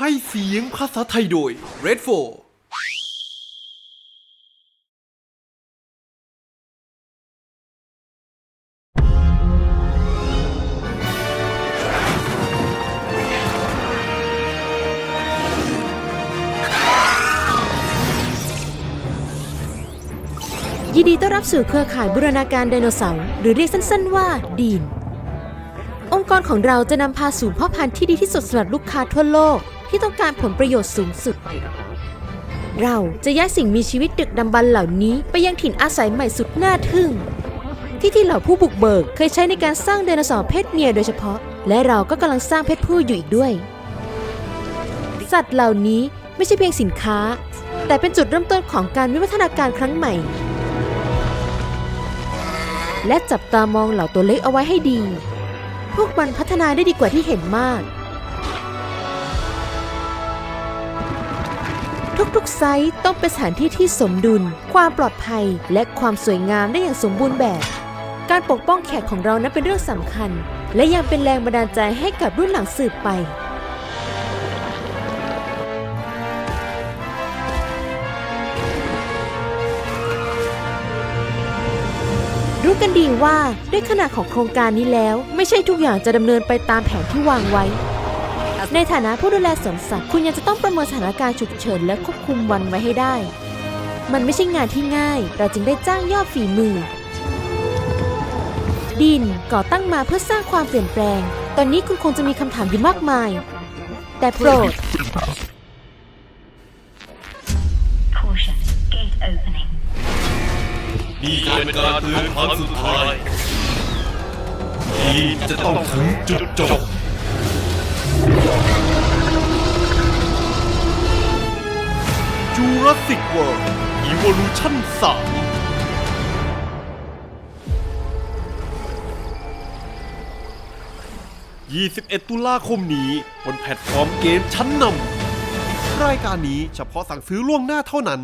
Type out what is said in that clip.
ให้เสียงภาษาไทยโดย Red 4ยินดีต้อนรับสู่เครือข่ายบูรณาการไดโนเสาร์หรือเรียกสั้น ๆ ว่าดีน องค์กรของเราจะนำพาสู่พ่อพันธุ์ที่ดีที่สุดสำหรับลูกค้าทั่วโลก ที่ต้องการผลประโยชน์สูงสุด เราจะย้ายสิ่งมีชีวิตดึกดำบรรพ์เหล่านี้ไปยังถิ่นอาศัยใหม่สุดน่าทึ่ง ที่ที่เหล่าผู้บุกเบิกเคยใช้ในการสร้างไดโนเสาร์เพศเมียโดยเฉพาะ และเราก็กำลังสร้างเพศผู้อยู่อีกด้วย สัตว์เหล่านี้ไม่ใช่เพียงสินค้า แต่เป็นจุดเริ่มต้นของการวิวัฒนาการครั้งใหม่ และจับตามองเหล่าตัวเล็กเอาไว้ให้ดี พวกมันพัฒนาได้ดีกว่าที่เห็นมาก ทุกๆไซต์ต้องเป็นสถานที่ที่สมดุล ความปลอดภัย และความสวยงามได้อย่างสมบูรณ์แบบ การปกป้องแขกของเรานั้นเป็นเรื่องสำคัญ และยังเป็นแรงบันดาลใจให้กับรุ่นหลังสืบไป รู้กันดีว่าด้วยขนาดของโครงการนี้แล้ว ไม่ใช่ทุกอย่างจะดำเนินไปตามแผนที่วางไว้ ในฐานะผู้ดูแลสวนสัตว์คุณยังจะต้องประเมินสถานการณ์ฉุกเฉินและควบคุมวันไว้ให้ได้ มันไม่ใช่งานที่ง่าย เราจึงได้จ้างยอดฝีมือ ดินก่อตั้งมาเพื่อสร้างความเปลี่ยนแปลง ตอนนี้คุณคงจะมีคำถามอยู่มากมาย แต่โปรด Caution, gate opening. นี่จะเป็นการเตือนครั้งสุดท้ายที่จะต้องถึงจุดจบจูราสสิกเวิลด์อีวอลูชั่น3 21 ตุลาคมนี้บนแพลตฟอร์มเกมชั้นนำรายการนี้เฉพาะสั่งซื้อล่วงหน้าเท่านั้น